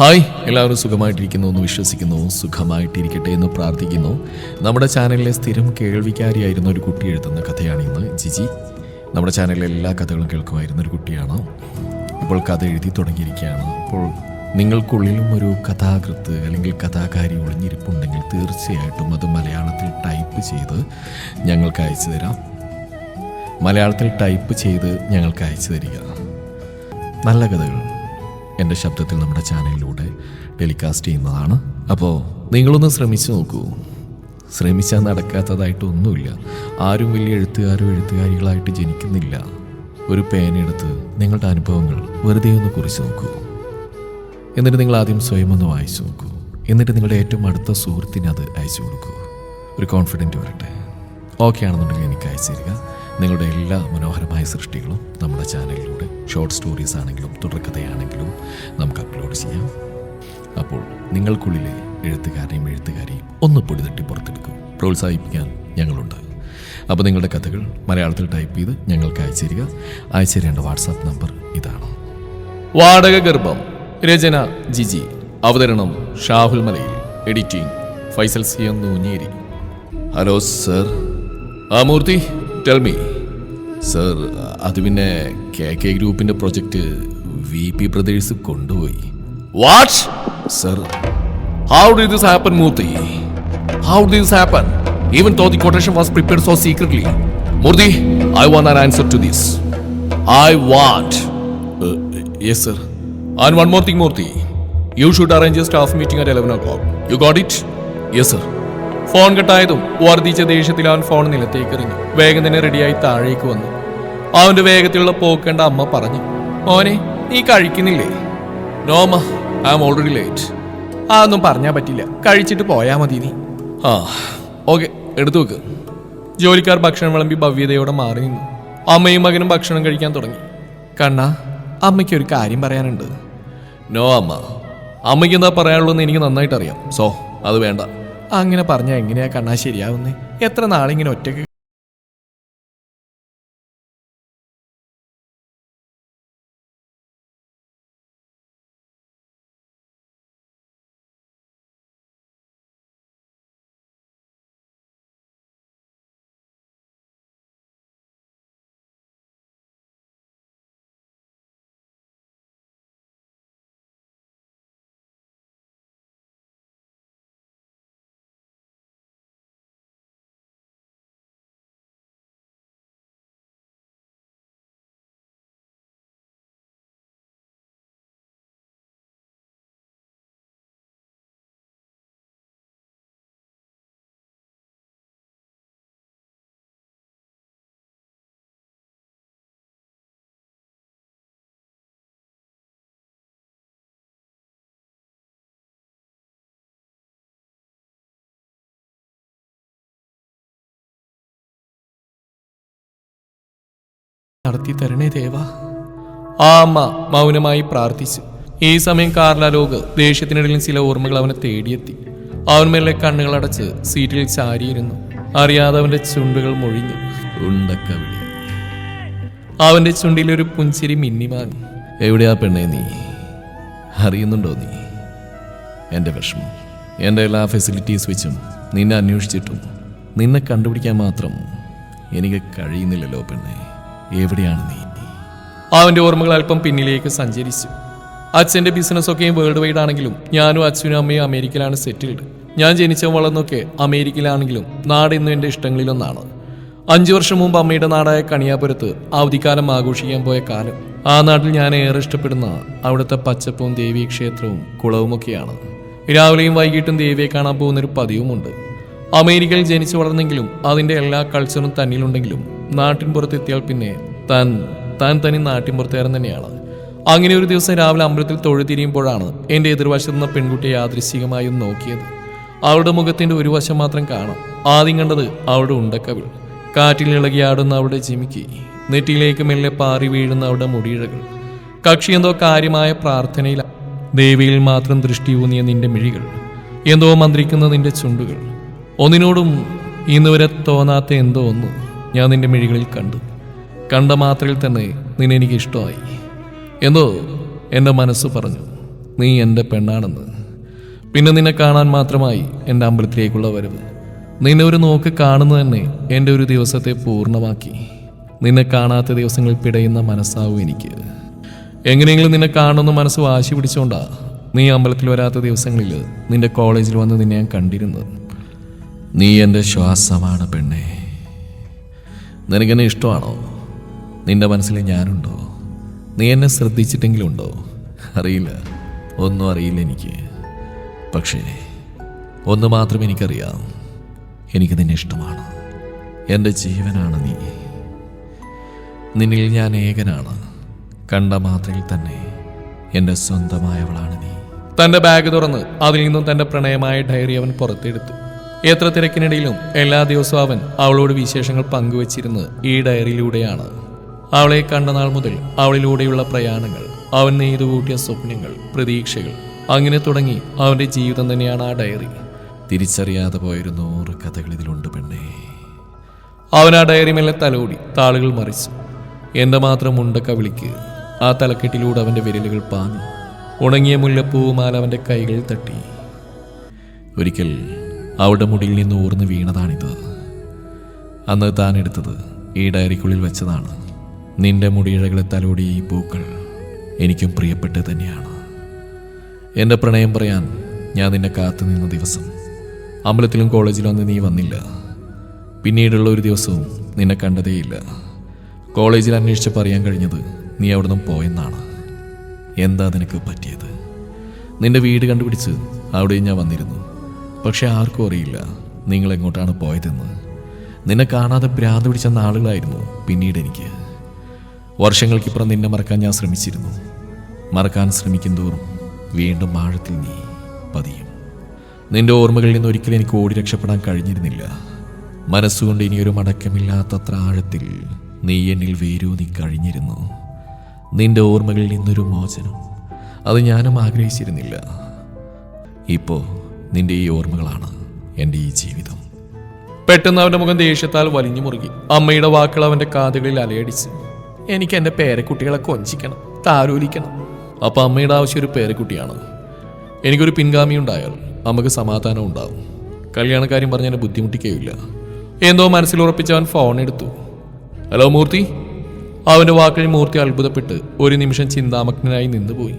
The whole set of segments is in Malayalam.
ഹായ്. എല്ലാവരും സുഖമായിട്ടിരിക്കുന്നു എന്ന് വിശ്വസിക്കുന്നു. സുഖമായിട്ടിരിക്കട്ടെ എന്ന് പ്രാർത്ഥിക്കുന്നു. നമ്മുടെ ചാനലിലെ സ്ഥിരം കേൾവിക്കാരിയായിരുന്ന ഒരു കുട്ടി എഴുതുന്ന കഥയാണ് ഇന്ന് ജിജി. നമ്മുടെ ചാനലിലെ എല്ലാ കഥകളും കേൾക്കുമായിരുന്ന ഒരു കുട്ടിയാണ്. ഇപ്പോൾ കഥ എഴുതി തുടങ്ങിയിരിക്കുകയാണ്. അപ്പോൾ നിങ്ങൾക്കുള്ളിലും ഒരു കഥാകൃത്ത് അല്ലെങ്കിൽ കഥാകാരി ഒളിഞ്ഞിരിപ്പുണ്ടെങ്കിൽ തീർച്ചയായിട്ടും അത് മലയാളത്തിൽ ടൈപ്പ് ചെയ്ത് ഞങ്ങൾക്ക് അയച്ചു തരാം. മലയാളത്തിൽ ടൈപ്പ് ചെയ്ത് ഞങ്ങൾക്ക് അയച്ചു തരിക. നല്ല കഥകൾ. എന്റെ ശബ്ദത്തിൽ നമ്മുടെ ചാനലിലൂടെ ടെലികാസ്റ്റ് ചെയ്യുന്നതാണ്. അപ്പോൾ നിങ്ങളൊന്ന് ശ്രമിച്ചു നോക്കൂ. ശ്രമിച്ചാൽ നടക്കാത്തതായിട്ടൊന്നുമില്ല ആരും വലിയ എഴുത്തുകാരോ എഴുത്തുകാരികളായിട്ട് ജനിക്കുന്നില്ല. ഒരു പേനയെടുത്ത് നിങ്ങളുടെ അനുഭവങ്ങൾ വെറുതെ ഒന്ന് കുറിച്ച് നോക്കൂ. എന്നിട്ട് നിങ്ങൾ ആദ്യം സ്വയം ഒന്ന് വായിച്ചു നോക്കൂ. എന്നിട്ട് നിങ്ങളുടെ ഏറ്റവും അടുത്ത സുഹൃത്തിന് അത് അയച്ചു കൊടുക്കൂ. ഒരു കോൺഫിഡന്റ് വരട്ടെ. ഓക്കെ ആണെന്നുണ്ടെങ്കിൽ എനിക്ക് അയച്ചു തരിക. നിങ്ങളുടെ എല്ലാ മനോഹരമായ സൃഷ്ടികളും നമ്മുടെ ചാനലിലൂടെ ഷോർട്ട് സ്റ്റോറീസ് ആണെങ്കിലും തുടർക്കഥയാണെങ്കിലും നമുക്ക് അപ്ലോഡ് ചെയ്യാം. അപ്പോൾ നിങ്ങൾക്കുള്ളിലെ എഴുത്തുകാരെയും എഴുത്തുകാരെയും ഒന്ന് പൊടി തട്ടി പുറത്തെടുക്കും പ്രോത്സാഹിപ്പിക്കാൻ ഞങ്ങളുണ്ട്. അപ്പോൾ നിങ്ങളുടെ കഥകൾ മലയാളത്തിൽ ടൈപ്പ് ചെയ്ത് ഞങ്ങൾക്ക് അയച്ചു തരിക. അയച്ചു തരേണ്ട വാട്സാപ്പ് നമ്പർ ഇതാണ്. വാടക ഗർഭം രചന ജിജി. അവതരണം Shahul Malayil. Editing Faisal C M Noonjeri. Hello sir ആ മൂർത്തി ടെൽ മീ സർ അത് പിന്നെ കെ കെ ഗ്രൂപ്പിന്റെ പ്രൊജക്ട് വി പി ബ്രദേഴ്സ് കൊണ്ടുപോയി. What sir. How did this happen Murthy how did this happen even though the quotation was prepared so secretly Murthy I want an answer to this I want yes sir and one more thing Murthy you should arrange staff meeting at eleven o'clock you got it yes sir phone കട്ടായതും വർദ്ധിച്ച ദേഷ്യത്തിൽ അവൻ ഫോൺ നിലത്തേക്ക് എറിഞ്ഞു വേഗം തന്നെ റെഡിയായി താഴേക്ക് വന്നു. അവന്റെ വേഗത്തിലുള്ള പോക്കേണ്ട അമ്മ പറഞ്ഞു മോനെ നീ കഴിക്കുന്നില്ലേ? No ma I am already late. ഒന്നും പറഞ്ഞാൽ പറ്റില്ല. കഴിച്ചിട്ട് പോയാ മതി നീ. ആ ഓക്കെ എടുത്തു വെക്ക്. ജോലിക്കാർ ഭക്ഷണം വിളമ്പി ഭവ്യതയോടെ മാറി നിന്നു. അമ്മയും മകനും ഭക്ഷണം കഴിക്കാൻ തുടങ്ങി. കണ്ണ അമ്മയ്ക്ക് ഒരു കാര്യം പറയാനുണ്ട്. നോ അമ്മ. അമ്മയ്ക്ക് എന്താ പറയാനുള്ളതെന്ന് എനിക്ക് നന്നായിട്ട് അറിയാം സോ അത് വേണ്ട. അങ്ങനെ പറഞ്ഞാൽ എങ്ങനെയാ കണ്ണാ ശരിയാവുന്നേ? എത്ര നാളിങ്ങനെ ഒറ്റയ്ക്ക് നടത്തി തരണേ ദേവ. ആ അമ്മ മൗനമായി പ്രാർത്ഥിച്ചു. ഈ സമയം കാർലാലോക് ദേഷ്യത്തിനിടയിൽ ചില ഓർമ്മകൾ അവനെ തേടിയെത്തി. അവൻ മേലെ കണ്ണുകൾ അടച്ച് സീറ്റിൽ ചാരിയിരുന്നു. അറിയാതെ അവന്റെ ചുണ്ടുകൾ മൊഴിഞ്ഞു. ഉണ്ടക്കവിളി അവന്റെ ചുണ്ടിൽ ഒരു പുഞ്ചിരി മിന്നിമാങ്ങി എവിടെയാ പെണ്ണെ നീ? അറിയുന്നുണ്ടോ നീ? എന്റെ വിഷമം. എന്റെ എല്ലാ ഫെസിലിറ്റീസ് വെച്ചും നിന്നെ അന്വേഷിച്ചിട്ടും നിന്നെ കണ്ടുപിടിക്കാൻ മാത്രം എനിക്ക് കഴിയുന്നില്ലല്ലോ പെണ്ണെ. എവിടെയാണ് നീ? അവന്റെ ഓർമ്മകൾ അല്പം പിന്നിലേക്ക് സഞ്ചരിച്ചു. അച്ഛന്റെ ബിസിനസ് ഒക്കെയും വേൾഡ് വൈഡ് ആണെങ്കിലും ഞാനും അച്ഛനും അമ്മയും അമേരിക്കയിലാണ് സെറ്റിൽഡ് ഞാൻ ജനിച്ച വളർന്നൊക്കെ അമേരിക്കയിലാണെങ്കിലും നാട് ഇന്നും എന്റെ ഇഷ്ടങ്ങളിലൊന്നാണ്. അഞ്ചു വർഷം മുമ്പ് അമ്മയുടെ നാടായ കണിയാപുരത്ത് അവധിക്കാലം ആഘോഷിക്കാൻ പോയ കാലം. ആ നാട്ടിൽ ഞാൻ ഏറെ ഇഷ്ടപ്പെടുന്ന അവിടുത്തെ പച്ചപ്പും ദേവീക്ഷേത്രവും കുളവുമൊക്കെയാണ്. രാവിലെയും വൈകിട്ടും ദേവിയെ കാണാൻ പോകുന്നൊരു പതിവുമുണ്ട്. അമേരിക്കയിൽ ജനിച്ചു വളർന്നെങ്കിലും അതിന്റെ എല്ലാ കൾച്ചറും തന്നിലുണ്ടെങ്കിലും നാട്ടിൻ പുറത്തെത്തിയാൽ പിന്നെ താൻ താൻ തനി നാട്ടിൻ പുറത്തുകാരൻ തന്നെയാണ്. അങ്ങനെ ഒരു ദിവസം രാവിലെ അമ്പലത്തിൽ തൊഴുതിരിയുമ്പോഴാണ് എന്റെ എതിർവശത്ത് നിന്ന് പെൺകുട്ടിയെ യാദൃശികമായി ഒന്ന് നോക്കിയത്. അവളുടെ മുഖത്തിന്റെ ഒരു വശം മാത്രം കാണാം. ആദ്യം കണ്ടത് അവളുടെ ഉണ്ടക്കവിൾ. കാറ്റിൽ ഇളകിയാടുന്ന അവളുടെ ജിമിക്ക്. നെറ്റിയിലേക്ക് മെല്ലെ പാറി വീഴുന്ന അവളുടെ മുടിയിഴകൾ. കക്ഷി എന്തോ കാര്യമായ പ്രാർത്ഥനയില ദേവിയിൽ മാത്രം ദൃഷ്ടി ഊന്നിയ നിന്റെ മിഴികൾ. എന്തോ മന്ത്രിക്കുന്ന നിന്റെ ചുണ്ടുകൾ. ഒന്നിനോടും ഇന്നുവരെ തോന്നാത്ത എന്തോ ഒന്ന്. ഞാൻ നിന്റെ മിഴികളിൽ കണ്ടു. കണ്ട മാത്രയിൽ തന്നെ നിന്നെ എനിക്ക് ഇഷ്ടമായി. എന്തോ എന്റെ മനസ്സ് പറഞ്ഞു നീ എന്റെ പെണ്ണാണെന്ന്. പിന്നെ നിന്നെ കാണാൻ മാത്രമായി എന്റെ അമ്പലത്തിലേക്കുള്ള വരവ്. നിന്നെ ഒരു നോക്ക് കാണുന്ന തന്നെ എന്റെ ഒരു ദിവസത്തെ പൂർണമാക്കി. നിന്നെ കാണാത്ത ദിവസങ്ങൾ പിടയുന്ന മനസ്സാവും എനിക്ക്. എങ്ങനെയെങ്കിലും നിന്നെ കാണുന്ന മനസ്സ് വാശി പിടിച്ചോണ്ടാ നീ അമ്പലത്തിൽ വരാത്ത ദിവസങ്ങളിൽ നിന്റെ കോളേജിൽ വന്ന് നിന്നെ ഞാൻ കണ്ടിരുന്നത്. നീ എന്റെ ശ്വാസമാണ് പെണ്ണേ. നിനക്കെന്നെ ഇഷ്ടമാണോ? നിന്റെ മനസ്സിൽ ഞാനുണ്ടോ? നീ എന്നെ ശ്രദ്ധിച്ചിട്ടെങ്കിലും ഉണ്ടോ അറിയില്ല. ഒന്നും അറിയില്ല എനിക്ക്. പക്ഷേ ഒന്ന് മാത്രം എനിക്കറിയാം. എനിക്ക് നിന്നെ ഇഷ്ടമാണ്. എന്റെ ജീവനാണ് നീ. നിന്നിൽ ഞാൻ ഏകനാണ്. കണ്ട മാത്രയിൽ തന്നെ എന്റെ സ്വന്തമായവളാണ് നീ. തന്റെ ബാഗ് തുറന്ന് അതിൽ നിന്നും തന്റെ പ്രണയമായ ഡയറി അവൻ പുറത്തെടുത്തു. എത്ര തിരക്കിനിടയിലും എല്ലാ ദിവസവും അവൻ അവളോട് വിശേഷങ്ങൾ പങ്കുവച്ചിരുന്നത് ഈ ഡയറിയിലൂടെയാണ്. അവളെ കണ്ട നാൾ മുതൽ അവളിലൂടെയുള്ള പ്രയാണങ്ങൾ അവൻ നെയ്തുകൂട്ടിയ സ്വപ്നങ്ങൾ പ്രതീക്ഷകൾ അങ്ങനെ തുടങ്ങി അവന്റെ ജീവിതം തന്നെയാണ് ആ ഡയറി. തിരിച്ചറിയാതെ പോയൊരു നൂറ് കഥകൾ ഇതിലുണ്ട് പെണ്ണേ. അവൻ ആ ഡയറി മേലെ തലോടി താളുകൾ മറിച്ചു. എന്റെ മാത്രം മുണ്ടക്ക വിളിക്ക്. ആ തലക്കെട്ടിലൂടെ അവന്റെ വിരലുകൾ പാഞ്ഞു. ഉണങ്ങിയ മുല്ലപ്പൂവുമാല അവന്റെ കൈകളിൽ തട്ടി. ഒരിക്കൽ അവളുടെ മുടിയിൽ നിന്ന് ഊർന്ന് വീണതാണിത്. അന്ന് താൻ എടുത്തത് ഈ ഡയറിക്കുള്ളിൽ വെച്ചതാണ്. നിന്റെ മുടിയിഴകളെ തലോടി ഈ പൂക്കൾ എനിക്കും പ്രിയപ്പെട്ട് തന്നെയാണ്. എന്റെ പ്രണയം പറയാൻ ഞാൻ നിന്നെ കാത്തു നിന്ന ദിവസം അമ്പലത്തിലും കോളേജിലും അന്ന് നീ വന്നില്ല. പിന്നീടുള്ള ഒരു ദിവസവും നിന്നെ കണ്ടതേയില്ല. കോളേജിൽ അന്വേഷിച്ച് പറയാൻ കഴിഞ്ഞത് നീ അവിടുന്ന് പോയെന്നാണ്. എന്താ നിനക്ക് പറ്റിയത്? നിന്റെ വീട് കണ്ടുപിടിച്ച് അവിടെയും ഞാൻ വന്നിരുന്നു. പക്ഷെ ആർക്കും അറിയില്ല. നിങ്ങൾ എങ്ങോട്ടാണ് പോയതെന്ന്. നിന്നെ കാണാതെ ഭ്രാന്ത് പിടിച്ച നാളുകളായിരുന്നു പിന്നീട് എനിക്ക്. വർഷങ്ങൾക്കിപ്പുറം നിന്നെ മറക്കാൻ ഞാൻ ശ്രമിച്ചിരുന്നു. മറക്കാൻ ശ്രമിക്കും തോറും വീണ്ടും ആഴത്തിൽ നീ പതിയും. നിന്റെ ഓർമ്മകളിൽ നിന്ന് ഒരിക്കലും എനിക്ക് ഓടി രക്ഷപ്പെടാൻ കഴിഞ്ഞിരുന്നില്ല. മനസ്സുകൊണ്ട് ഇനിയൊരു മടക്കമില്ലാത്തത്ര ആഴത്തിൽ നീ എന്നിൽ വേരൂന്നി കഴിഞ്ഞിരുന്നു. നിന്റെ ഓർമ്മകളിൽ നിന്നൊരു മോചനം. അത് ഞാനും ആഗ്രഹിച്ചിരുന്നില്ല. ഇപ്പോൾ നിന്റെ ഈ ഓർമ്മകളാണ് എന്റെ ഈ ജീവിതം. പെട്ടെന്ന് അവന്റെ മുഖം ദേഷ്യത്താൽ വലിഞ്ഞു മുറുകി. അമ്മയുടെ വാക്കുകൾ അവന്റെ കാതുകളിൽ അലയടിച്ച്. എനിക്ക് എന്റെ പേരക്കുട്ടികളെ കൊഞ്ചിക്കണം താരോലിക്കണം അപ്പം അമ്മയുടെ ആവശ്യം ഒരു പേരക്കുട്ടിയാണ്. എനിക്കൊരു പിൻഗാമി ഉണ്ടായാൽ അമ്മയ്ക്ക് സമാധാനം ഉണ്ടാവും. കല്യാണക്കാര്യം പറഞ്ഞ് എന്നെ ബുദ്ധിമുട്ടിക്കുകയില്ല എന്തോ മനസ്സിൽ ഉറപ്പിച്ച് അവൻ ഫോൺ എടുത്തു. ഹലോ മൂർത്തി. അവന്റെ വാക്കുകളിൽ മൂർത്തി അത്ഭുതപ്പെട്ട് ഒരു നിമിഷം ചിന്താമഗ്നായി നിന്നുപോയി.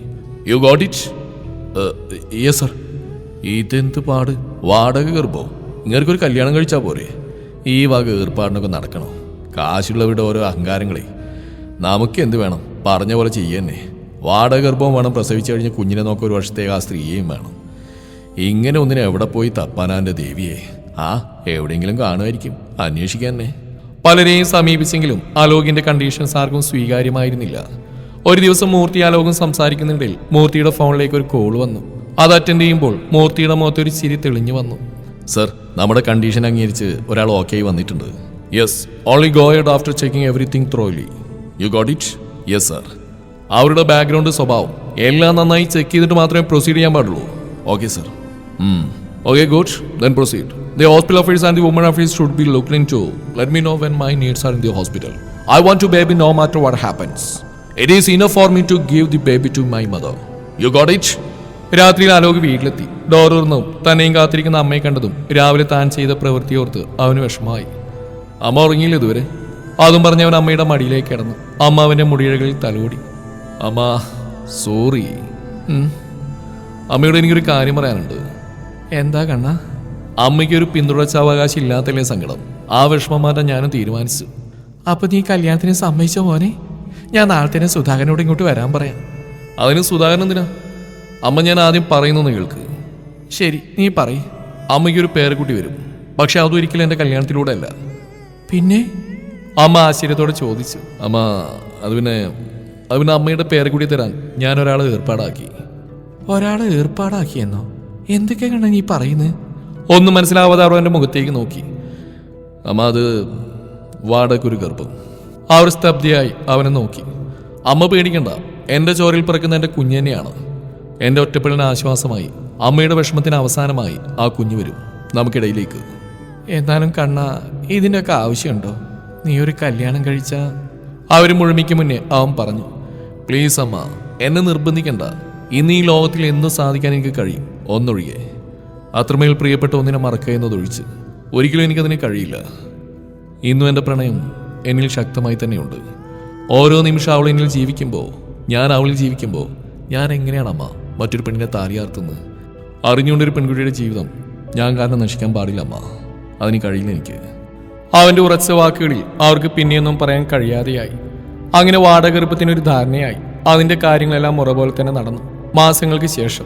You got it yes sir ഇതെന്ത് പാട്? വാടക കയറുമ്പോ ഇങ്ങനൊരു കല്യാണം കഴിച്ചാൽ പോരെ. ഈ വക ഏർപ്പാടിനൊക്കെ നടക്കണോ? കാശുള്ളവരുടെ ഓരോ അഹങ്കാരങ്ങളെ. നമുക്ക് എന്ത് വേണം? പറഞ്ഞ പോലെ ചെയ്യന്നെ. വാടക ഗർഭവും വേണം പ്രസവിച്ചു കഴിഞ്ഞ് കുഞ്ഞിനെ നോക്ക ഒരു വർഷത്തേക്ക് ആ സ്ത്രീയെയും വേണം. ഇങ്ങനെ ഒന്നിനെ എവിടെ പോയി തപ്പാനാന്റെ ദേവിയെ? ആ എവിടെയെങ്കിലും കാണുമായിരിക്കും. അന്വേഷിക്കാന്നെ. പലരെയും സമീപിച്ചെങ്കിലും അലോകിന്റെ കണ്ടീഷൻസ് ആർക്കും സ്വീകാര്യമായിരുന്നില്ല. ഒരു ദിവസം മൂർത്തി അലോകം സംസാരിക്കുന്നുണ്ടെങ്കിൽ മൂർത്തിയുടെ ഫോണിലേക്ക് ഒരു കോൾ വന്നു. അത് അറ്റൻഡ് ചെയ്യുമ്പോൾ മൂർത്തിയുടെ മുഖത്ത് ഒരു ചിരി തെളിഞ്ഞു വന്നു. സർ നമ്മുടെ കണ്ടീഷൻ അംഗീകരിച്ച് ഒരാൾ ഓക്കെ ആയി വന്നിട്ടുണ്ട്. Yes only go ahead after checking everything thoroughly you got it yes sir അവരുടെ ബാക്ക്ഗ്രൗണ്ട് സ്വഭാവം എല്ലാം നന്നായി ചെക്ക് ചെയ്തിട്ട് മാത്രമേ പ്രൊസീഡ് ചെയ്യാൻ പാടുള്ളൂ. Okay sir okay good then proceed the hospital office and the woman office should be looking to let me know when my needs are in the hospital I want to baby no matter what happens it is enough for me to give the baby to my mother you got it രാത്രിയിൽ ആലോക് വീട്ടിലെത്തി. ഡോർ തുറന്നും തന്നെയും കാത്തിരിക്കുന്ന അമ്മയെ കണ്ടതും രാവിലെ താൻ ചെയ്ത പ്രവൃത്തിയോർത്ത് അവന് വിഷമമായി. അമ്മ ഉറങ്ങിയില്ല ഇതുവരെ? അതും പറഞ്ഞ് അവൻ അമ്മയുടെ മടിയിലേക്ക് കിടന്നു. അമ്മ അവന്റെ മുടിയിഴകളിൽ തലോടി. അമ്മ സോറി അമ്മയോട് എനിക്കൊരു കാര്യം പറയാനുണ്ട്. എന്താ കണ്ണ? അമ്മയ്ക്ക് ഒരു പിന്തുടർച്ചാവകാശം ഇല്ലാത്തല്ലേ സങ്കടം. ആ വിഷമം മാറ്റാൻ ഞാനും തീരുമാനിച്ചു. അപ്പൊ നീ കല്യാണത്തിന് സമ്മതിച്ച മോനെ? ഞാൻ നാളെ തന്നെ സുധാകരനോട് ഇങ്ങോട്ട് വരാൻ പറയാം. അതിന് സുധാകരൻ എന്തിനാ? അമ്മ ഞാൻ ആദ്യം പറയുന്നു കേൾക്ക്. ശരി നീ പറയ്. അമ്മയ്ക്കൊരു പേരക്കുട്ടി വരും. പക്ഷെ അതൊരിക്കലും എന്റെ കല്യാണത്തിലൂടെ അല്ല. പിന്നെ? അമ്മ ആശ്ചര്യത്തോടെ ചോദിച്ചു. അമ്മ അത് പിന്നെ അത് പിന്നെ അമ്മയുടെ പേരക്കുട്ടി തരാൻ ഞാൻ ഒരാളെ ഏർപ്പാടാക്കി. ഒരാളെ ഏർപ്പാടാക്കിയെന്നോ? എന്തൊക്കെയാണ് നീ പറയുന്നത് ഒന്നും മനസ്സിലാവാതെ അവർ എന്റെ മുഖത്തേക്ക് നോക്കി. അമ്മ അത് വാടകൊരു ഗർഭം. ആ ഒരു സ്തബ്ധിയായി അവനെ നോക്കി. അമ്മ പേടിക്കണ്ട. എന്റെ ചോരയിൽ പിറക്കുന്ന എന്റെ കുഞ്ഞു തന്നെയാണ്. എന്റെ ഒറ്റപ്പെടലിന് ആശ്വാസമായി അമ്മയുടെ വിഷമത്തിന് അവസാനമായി ആ കുഞ്ഞു വരും. നമുക്കിടയിലേക്ക്. എന്നാലും കണ്ണ ഇതിന്റെയൊക്കെ ആവശ്യമുണ്ടോ? നീ ഒരു കല്യാണം കഴിച്ച? അവർ മുഴുമിക്ക് മുന്നേ അവൻ പറഞ്ഞു പ്ലീസ് അമ്മ എന്നെ നിർബന്ധിക്കണ്ട. ഇന്ന് ഈ ലോകത്തിൽ എന്ത് സാധിക്കാൻ എനിക്ക് കഴിയും. ഒന്നൊഴികെ. അത്രമേൽ പ്രിയപ്പെട്ട ഒന്നിനെ മറക്കുക എന്നതൊഴിച്ച് ഒരിക്കലും എനിക്കതിന് കഴിയില്ല. ഇന്നും എന്റെ പ്രണയം എന്നിൽ ശക്തമായി തന്നെയുണ്ട്. ഓരോ നിമിഷം അവൾ എന്നിൽ ജീവിക്കുമ്പോൾ ഞാൻ അവളിൽ ജീവിക്കുമ്പോൾ ഞാൻ എങ്ങനെയാണ് അമ്മ? മറ്റൊരു പെണ്ണിനെ താലിയാർത്തുന്നത് അറിഞ്ഞുകൊണ്ടൊരു പെൺകുട്ടിയുടെ ജീവിതം ഞാൻ കാരണം നശിക്കാൻ പാടില്ല അമ്മ. അതിന് കഴിയില്ല എനിക്ക്. അവന്റെ ഉറച്ച വാക്കുകളിൽ അവർക്ക് പിന്നെയൊന്നും പറയാൻ കഴിയാതെയായി. അങ്ങനെ വാടകെറുപ്പത്തിനൊരു ധാരണയായി അതിന്റെ കാര്യങ്ങളെല്ലാം മുറ പോലെ തന്നെ നടന്നു മാസങ്ങൾക്ക് ശേഷം.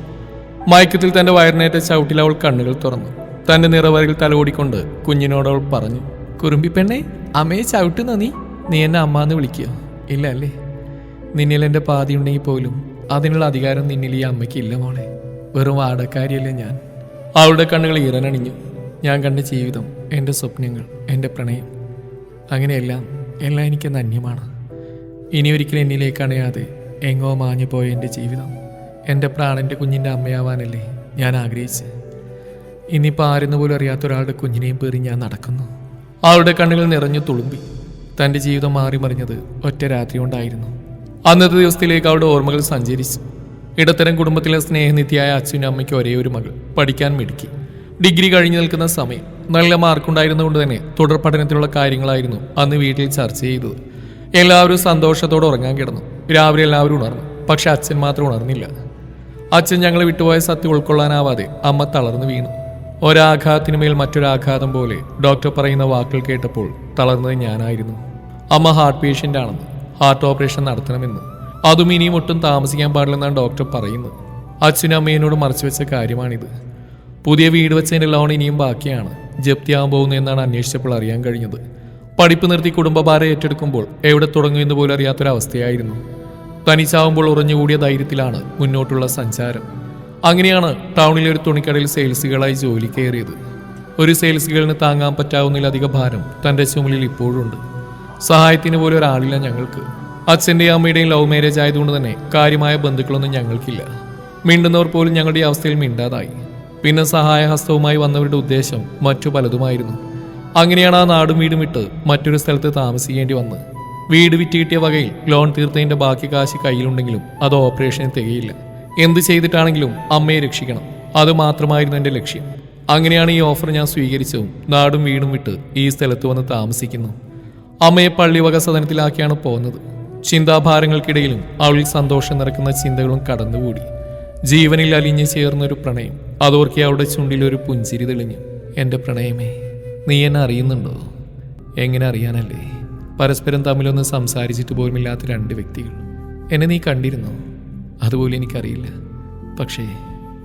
മയക്കത്തിൽ തന്റെ വയറിനേറ്റ ചവിട്ടിൽ അവൾ കണ്ണുകൾ തുറന്നു. തന്റെ നിറവരയിൽ തലോടിക്കൊണ്ട് കുഞ്ഞിനോട് അവൾ പറഞ്ഞു കുറുമ്പി പെണ്ണെ അമ്മയെ ചവിട്ടുന്ന നീ? നീ എന്നെ അമ്മ എന്ന് വിളിക്കുക. ഇല്ല അല്ലേ? നിന്നിൽ എന്റെ പാതിയുണ്ടെങ്കിൽ പോലും അതിനുള്ള അധികാരം നിന്നിൽ ഈ അമ്മയ്ക്ക് ഇല്ല മോളെ. വെറും വാടക്കാരിയല്ലേ ഞാൻ. അവളുടെ കണ്ണുകൾ ഇറനണിഞ്ഞു ഞാൻ കണ്ട ജീവിതം എന്റെ സ്വപ്നങ്ങൾ എന്റെ പ്രണയം. അങ്ങനെയെല്ലാം എല്ലാം എനിക്ക് നന്യമാണ് ഇനി ഒരിക്കലും എന്നിലേക്ക് അണയാതെ എങ്ങോ മാഞ്ഞു പോയ എന്റെ ജീവിതം എന്റെ പ്രാണന്റെ കുഞ്ഞിന്റെ അമ്മയാവാനല്ലേ ഞാൻ ആഗ്രഹിച്ച് ഇനിയിപ്പോൾ ആരെന്ന് പോലും അറിയാത്ത ഒരാളുടെ കുഞ്ഞിനെയും പേറി ഞാൻ നടക്കുന്നു. അവളുടെ കണ്ണുകൾ നിറഞ്ഞു തുളുമ്പി. തന്റെ ജീവിതം മാറി മറിഞ്ഞത് ഒറ്റ രാത്രി കൊണ്ടായിരുന്നു അന്നത്തെ ദിവസത്തിലേക്ക് അവളുടെ ഓർമ്മകൾ സഞ്ചരിച്ചു. ഇടത്തരം കുടുംബത്തിലെ സ്നേഹനിധിയായ അച്ഛനും അമ്മയ്ക്ക് ഒരേ ഒരു മകൾ പഠിക്കാൻ മിടുക്കി. ഡിഗ്രി കഴിഞ്ഞു നിൽക്കുന്ന സമയം നല്ല മാർക്കുണ്ടായിരുന്നതുകൊണ്ട് തന്നെ തുടർ പഠനത്തിലുള്ള കാര്യങ്ങളായിരുന്നു അന്ന് വീട്ടിൽ ചർച്ച ചെയ്തത്. എല്ലാവരും സന്തോഷത്തോടെ ഉറങ്ങാൻ കിടന്നു. രാവിലെ എല്ലാവരും ഉണർന്നു. പക്ഷെ അച്ഛൻ മാത്രം ഉണർന്നില്ല. അച്ഛൻ ഞങ്ങളെ വിട്ടുപോയ സത്യം ഉൾക്കൊള്ളാനാവാതെ അമ്മ തളർന്നു വീണു. ഒരാഘാതത്തിനു മേൽ മറ്റൊരാഘാതം പോലെ ഡോക്ടർ പറയുന്ന വാക്കുകൾ കേട്ടപ്പോൾ തളർന്നത് ഞാനായിരുന്നു. അമ്മ ഹാർട്ട് പേഷ്യന്റ് ആണെന്ന്. ഹാർട്ട് ഓപ്പറേഷൻ നടത്തണമെന്ന്. അതും ഇനിയും ഒട്ടും താമസിക്കാൻ പാടില്ലെന്നാണ് ഡോക്ടർ പറയുന്നത്. അച്ഛനും അമ്മയോട് മറച്ചു വെച്ച കാര്യമാണിത്. പുതിയ വീട് വെച്ചതിന്റെ ലോൺ ഇനിയും ബാക്കിയാണ്. ജപ്തിയാകാൻ പോകുന്നു എന്നാണ് അന്വേഷിച്ചപ്പോൾ അറിയാൻ കഴിഞ്ഞത്. പഠിപ്പ് നിർത്തി കുടുംബഭാരം ഏറ്റെടുക്കുമ്പോൾ എവിടെ തുടങ്ങുമെന്ന് പോലും അറിയാത്തൊരവസ്ഥയായിരുന്നു. തനിച്ചാവുമ്പോൾ ഉറഞ്ഞുകൂടിയ ധൈര്യത്തിലാണ് മുന്നോട്ടുള്ള സഞ്ചാരം. അങ്ങനെയാണ് ടൗണിലെ ഒരു തുണിക്കടയിൽ സെയിൽസുകളായി ജോലി കയറിയത്. ഒരു സെയിൽസുകളിന് താങ്ങാൻ പറ്റാവുന്നതിലധികം ഭാരം തന്റെ ചുമലിൽ ഇപ്പോഴുണ്ട്. സഹായത്തിന് പോലും ഒരാളില്ല ഞങ്ങൾക്ക്. അച്ഛന്റെയും അമ്മയുടെയും ലവ് മാരേജ് ആയതുകൊണ്ട് തന്നെ കാര്യമായ ബന്ധുക്കളൊന്നും ഞങ്ങൾക്കില്ല. മിണ്ടുന്നവർ പോലും ഞങ്ങളുടെ അവസ്ഥയിൽ മിണ്ടാതായി. പിന്നെ സഹായഹസ്തവുമായി വന്നവരുടെ ഉദ്ദേശം മറ്റു പലതുമായിരുന്നു. അങ്ങനെയാണ് ആ നാടും വീടും വിട്ട് മറ്റൊരു സ്ഥലത്ത് താമസിക്കേണ്ടി വന്നത് വീട് വിറ്റ് കിട്ടിയ വകയിൽ ലോൺ തീർത്തതിന്റെ ബാക്കി കാശ് കയ്യിലുണ്ടെങ്കിലും അത് ഓപ്പറേഷന് തികയില്ല. എന്ത് ചെയ്തിട്ടാണെങ്കിലും അമ്മയെ രക്ഷിക്കണം. അത് മാത്രമായിരുന്നു എന്റെ ലക്ഷ്യം. അങ്ങനെയാണ് ഈ ഓഫർ ഞാൻ സ്വീകരിച്ചതും നാടും വീടും വിട്ട് ഈ സ്ഥലത്ത് വന്ന് താമസിക്കുന്നു. അമ്മയെ പള്ളിവക സദനത്തിലാക്കിയാണ് പോകുന്നത്. ചിന്താഭാരങ്ങൾക്കിടയിലും അവളിൽ സന്തോഷം നിറക്കുന്ന ചിന്തകളും കടന്നുകൂടി. ജീവനിൽ അലിഞ്ഞു ചേർന്നൊരു പ്രണയം. അതോർക്കി അവളുടെ ചുണ്ടിലൊരു പുഞ്ചിരി തെളിഞ്ഞു. എന്റെ പ്രണയമേ നീ എന്നെ അറിയുന്നുണ്ടോ? എങ്ങനെ അറിയാനല്ലേ? പരസ്പരം തമ്മിലൊന്ന് സംസാരിച്ചിട്ട് പോലുമില്ലാത്ത രണ്ട് വ്യക്തികൾ. എന്നെ നീ കണ്ടിരുന്നോ? അതുപോലെ എനിക്കറിയില്ല. പക്ഷേ